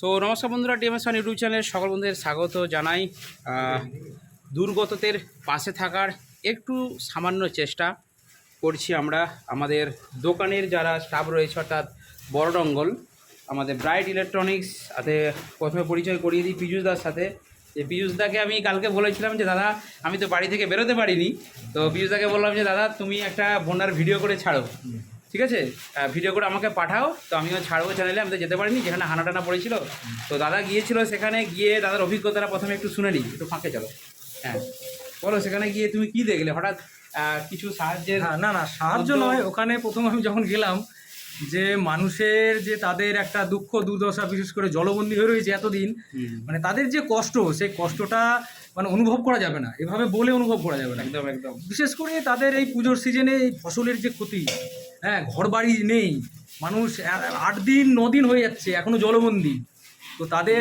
So নমস্কার বন্ধুরা TMS one YouTube চ্যানেলের সকল বন্ধুদের স্বাগত জানাই। আহ, দুর্গতদের পাশে থাকার একটু সামান্য চেষ্টা করছি আমরা। আমাদের দোকানের যারা স্টাফ রয়েছে অর্থাৎ বড়ডঙ্গল আমাদের ব্রাইট ইলেকট্রনিক্স সাথে প্রথমে পরিচয় করিয়ে দিই পীযুষ দার সাথে। যে পীযুষ দাকে আমি কালকে বলেছিলাম যে দাদা আমি তো বাড়ি থেকে বেরোতে পারিনি। তো পীযুষ দাকে বললাম যে দাদা তুমি একটা বন্যার ভিডিও করে ছাড়ো। ঠিক আছে? ভিডিও করে আমাকে পাঠাও। তো আমিও ছাড়বো চ্যানেলে আমি তো যেতে পারিনি যেখানে হানা টানা পড়েছিল। তো দাদা গিয়েছিল সেখানে গিয়ে দাদার অভিজ্ঞতাটা প্রথমে একটু শুনে নিই একটু ফাঁকে চলো। হ্যাঁ। বলো সেখানে গিয়ে তুমি কি দেখলে? হঠাৎ কিছু সাহায্যের হ্যাঁ, না না সাহায্য নয়। ওখানে প্রথম আমি যখন গেলাম যে মানুষের যে তাদের একটা দুঃখ দুর্দশা বিশেষ করে জলবন্দী হয়ে রয়েছে এতদিন মানে তাদের যে কষ্ট সেই কষ্টটা মানে অনুভব করা যাবে না। এভাবে বলে অনুভব করা যাবে না। একদম একদম। বিশেষ করে তাদের এই পুজোর সিজনে এই ফসলের যে ক্ষতি হ্যাঁ ঘর বাড়ি নেই মানুষ আট দিন ন দিন হয়ে যাচ্ছে এখনও জলবন্দি তো তাদের।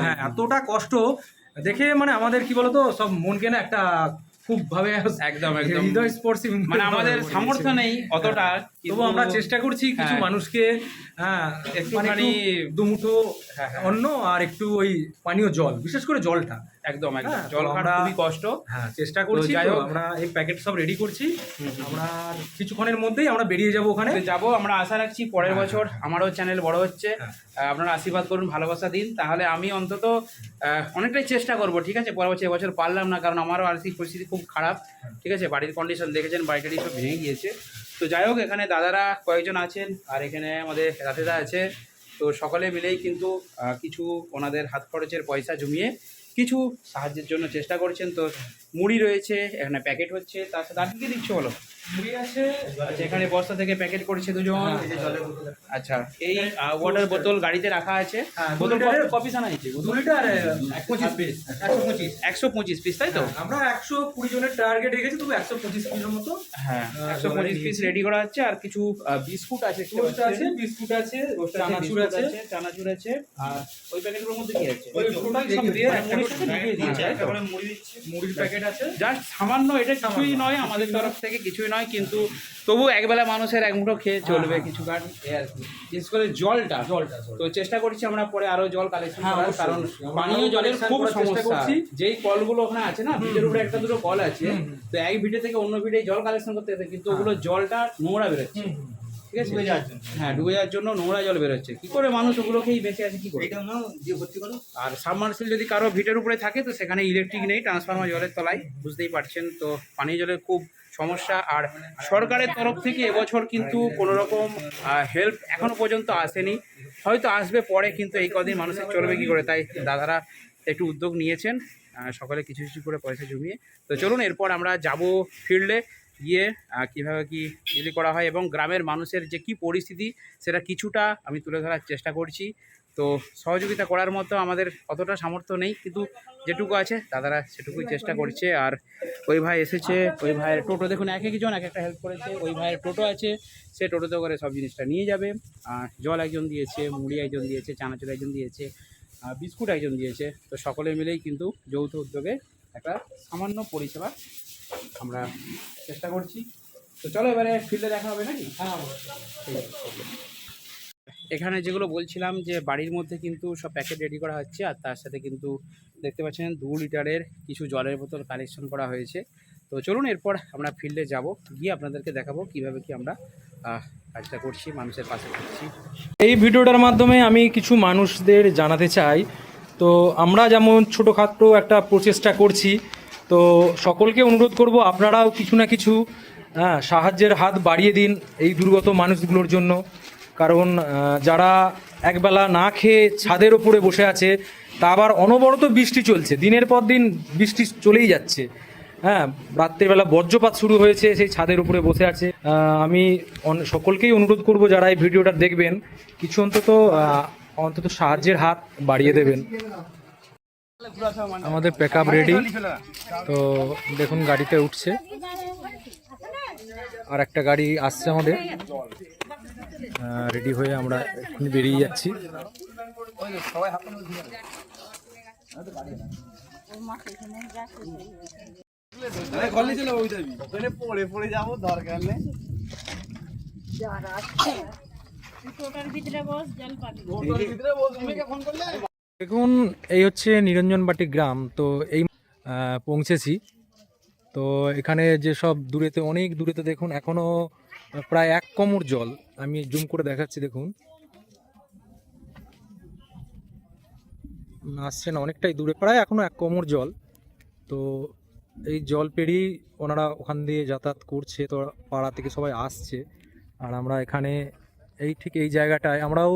হ্যাঁ এতটা কষ্ট দেখে মানে আমাদের কি বলতো সব মনকে না একটা খুব ভাবে একদম একদম হৃদয় স্পর্শী মানে আমাদের সামর্থ্য নেই অতটা হ্যাঁ। তবু আমরা চেষ্টা করছি কিছু হ্যাঁ। মানুষকে হ্যাঁ একটুখানি একটু দুমুঠো হ্যাঁ। অন্ন আর একটু ওই পানীয় জল বিশেষ করে জলটা একদম একদম। হ্যাঁ, জল খাওয়া খুবই কষ্ট। হ্যাঁ চেষ্টা করছি যাই হোক। আমরা এই প্যাকেট সব রেডি করছি। আমরা কিছুক্ষণের মধ্যেই আমরা বেরিয়ে যাব ওখানে। যাব আমরা আশা রাখছি পরের হ্যাঁ, বছর আমারও চ্যানেল বড় হচ্ছে। আপনারা আশীর্বাদ করুন ভালোবাসা দিন। তাহলে আমি অন্তত অনেকটাই চেষ্টা করব ঠিক আছে? পরের বছর এবছর পারলাম না কারণ আমারও আর্থিক পরিস্থিতি খুব খারাপ ঠিক আছে? বাড়ির কন্ডিশন দেখেছেন বাড়িটারি সব ভেঙে গিয়েছে। তো যাই হোক এখানে দাদারা কয়েকজন আছেন আর এখানে আমাদের রাতেদা আছে। তো সকলে মিলেই কিন্তু কিছু ওনাদের হাত খরচের পয়সা জমিয়ে কিছু সাহায্যের জন্য চেষ্টা করছেন। তো মুড়ি রয়েছে, এখানে প্যাকেট হচ্ছে তার সাথে আর কি দিচ্ছ বলো? মুড়ি আছে এখানে বস্তা থেকে প্যাকেট করেছে দুজন। হ্যাঁ, এই যে জলের বোতল। আচ্ছা এই ওয়াটার বোতল গাড়িতে রাখা আছে। হ্যাঁ, বোতল কপি আনা হয়েছে দু লিটার পঁচিশ পিস একশো পঁচিশ। একশো পঁচিশ পিস তাই তো? আমরা একশো কুড়ি জনের টার্গেট রেখেছি তবু একশো পঁচিশ পিসের মতো। হ্যাঁ একশো পঁচিশ পিস রেডি করা হচ্ছে আর কিছু বিস্কুট আছে আছে বিস্কুট আছে চানাচুর আছে। আছে চানাচুর আছে আর ওই প্যাকেটগুলোর মধ্যে কি আছে? হ্যাঁ, তাই তো? মুড়ির প্যাকেট আছে। জাস্ট সামান্য এটা কিছুই নয় আমাদের তরফ থেকে কিছুই নয়। কিন্তু তবু একবেলা মানুষের এক মুঠো খেয়ে চলবে হ্যাঁ। কিছু কারণ আর কি। বিশেষ করে জলটা জলটা তো চেষ্টা করছি আমরা পরে আরও জল কালেকশন হ্যাঁ, করার কারণ পানীয় জলের খুব সমস্যা। করছি। যেই কলগুলো ওখানে আছে না ভিটের উপরে একটা দুটো কল আছে। তো এক ভিটে থেকে অন্য ভিটে জল কালেকশন করতে কিন্তু ওগুলো জলটা নোংরা বেরোচ্ছে। ঠিক আছে? ডুবে যাওয়ার জন্য। হ্যাঁ ডুবে যাওয়ার জন্য নোংরা জল বেরোচ্ছে। কি করে মানুষ ওগুলোকেই বেঁচে আছে কি করে? এইটা নাও দিয়ে ভর্তি করো। আর সাবমার্সিল যদি কারও ভিটের উপরে থাকে তো সেখানে ইলেকট্রিক নেই ট্রান্সফরমার জলের তলায়। বুঝতেই পারছেন তো পানীয় জলের খুব সমস্যা। আর সরকারের তরফ থেকে এবছর কিন্তু কোনো রকম হেল্প এখনও পর্যন্ত আসেনি। হয়তো আসবে পরে কিন্তু এই কদিন মানুষের চলবে কি করে? তাই দাদারা একটু উদ্যোগ নিয়েছেন। সকলে কিছু কিছু করে পয়সা জমিয়ে। তো চলুন এরপর আমরা যাব ফিল্ডে গিয়ে কীভাবে কি ডিলি করা হয় এবং গ্রামের মানুষের যে কি পরিস্থিতি, সেটা কিছুটা আমি তুলে ধরার চেষ্টা করছি। তো সহযোগিতা করার মতো আমাদের অতটা সামর্থ্য নেই, কিন্তু যেটুকু আছে দাদারা সেটুকুই চেষ্টা করছে। আর ওই ভাই এসেছে, ওই ভাইয়ের টোটো দেখুন, এক একজন এক একটা হেল্প করেছে। ওই ভাইয়ের টোটো আছে, সে টোটোতে করে সব জিনিসটা নিয়ে যাবে। আর জল একজন দিয়েছে, মুড়ি একজন দিয়েছে, চানাচুর একজন দিয়েছে বিস্কুট একজন দিয়েছে। তো সকলে মিলেই কিন্তু যৌথ উদ্যোগে একটা সামান্য পরিষেবা আমরা চেষ্টা করছি। তো চলো এবারে ফিল্ডে দেখা হবে নাকি? হ্যাঁ ঠিক আছে এখানে যেগুলো বলছিলাম যে বাড়ির মধ্যে কিন্তু সব প্যাকেট রেডি করা হচ্ছে আর তার সাথে কিন্তু দেখতে পাচ্ছেন দু লিটারের কিছু জলের বোতল কালেকশন করা হয়েছে। তো চলুন এরপর আমরা ফিল্ডে যাব গিয়ে আপনাদেরকে দেখাবো কীভাবে কি আমরা কাজটা করছি মানুষের পাশে করছি এই ভিডিওটার মাধ্যমে আমি কিছু মানুষদের জানাতে চাই। তো আমরা যেমন ছোটোখাটো একটা প্রচেষ্টা করছি তো সকলকে অনুরোধ করব আপনারাও কিছু না কিছু হ্যাঁ, সাহায্যের হাত বাড়িয়ে দিন এই দুর্গত মানুষগুলোর জন্য। কারণ যারা একবেলা না খেয়ে ছাদের ওপরে বসে আছে তা আবার অনবরত বৃষ্টি চলছে। দিনের পর দিন বৃষ্টি চলেই যাচ্ছে। হ্যাঁ রাত্রিবেলা বজ্রপাত শুরু হয়েছে সেই ছাদের উপরে বসে আছে। আমি সকলকেই অনুরোধ করব যারা এই ভিডিওটা দেখবেন কিছু অন্তত অন্তত সাহায্যের হাত বাড়িয়ে দেবেন। আমাদের প্যাক আপ রেডি তো দেখুন গাড়িতে উঠছে। আর একটা গাড়ি আসছে আমাদের। রেডি হয়ে আমরা এক্ষুনি বেরিয়ে যাচ্ছি। পড়ে পড়ে যাব দরকার নেই ভিতরে বস জল পাবি। দেখুন, এই হচ্ছে নিরঞ্জনবাটি গ্রাম, তো এই পৌঁছেছি। তো এখানে যে সব দূরেতে, অনেক দূরেতে দেখুন, এখনও প্রায় এক কোমর জল। আমি জুম করে দেখাচ্ছি, দেখুন। আসছে না, অনেকটাই দূরে, প্রায় এখনও এক কোমর জল। তো এই জল পেরিয়েই ওনারা ওখান দিয়ে যাতায়াত করছে, তো পাড়া থেকে সবাই আসছে। আর আমরা এখানে, এই ঠিক এই জায়গাটায়, আমরাও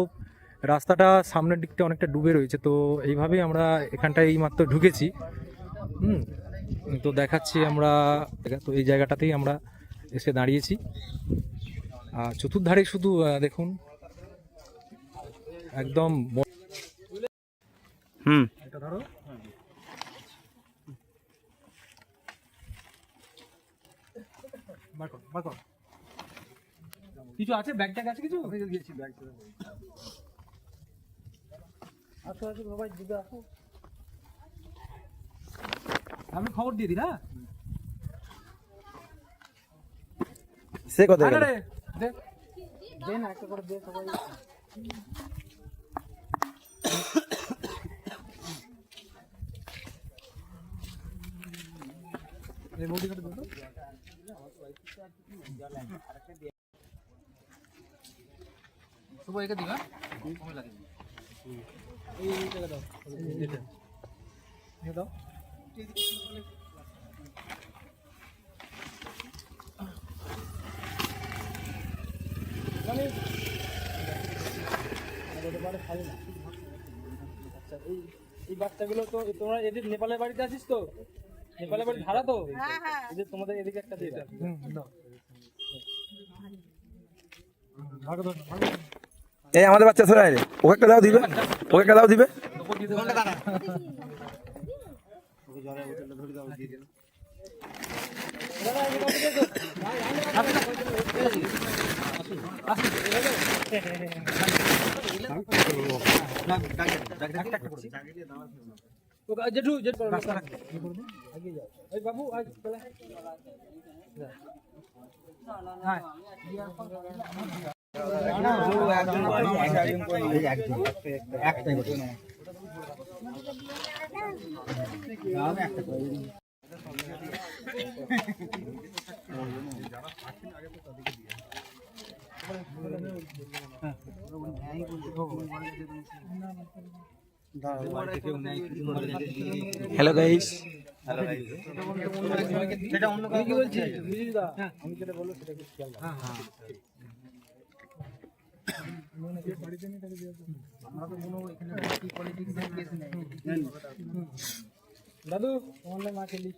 রাস্তাটা সামনের দিকটা অনেকটা ডুবে রয়েছে তো এইভাবেই আমরা এখানটায় এই মাত্র ঢুকেছি। হুম তো দেখাচ্ছি আমরা তো এই জায়গাটাতেই আমরা এসে দাঁড়িয়েছি। আর চতুর্ধারে শুধু দেখুন একদম হুম। এটা ধরো। কিছু আছে? ব্যাগ ট্যাগ আছে কিছু? দিয়েছি ব্যাগ। আসো আসো বাবা দিদা। আসো আমি খবর দিয়ে দিই না সে কথা রে, দে। দে না একটা করে দে সবাই। এই দাও শুভ একে দিবা লাগে এই আচ্ছা বাচ্চাগুলো তো তোমরা এদের নেপালের বাড়িতে আছিস তো? নেপালের বাড়ি ভাড়া তো হ্যাঁ হ্যাঁ। এদের তোমাদের এদিকে একটা দিয়ে দাও। ভাগ এই আমাদের বাচ্চা সরে রে। ওকে একটা দাও দিবে। ওকে একটা দাও দিবে। এই বাবু আজ চলে হ্যাঁ হ্যালো গাইস সেটা অন্য কাউকে বলছি। আমি যেটা বলব সেটা খেয়াল হ্যাঁ হ্যাঁ। দাদু তোমার মা খেলিস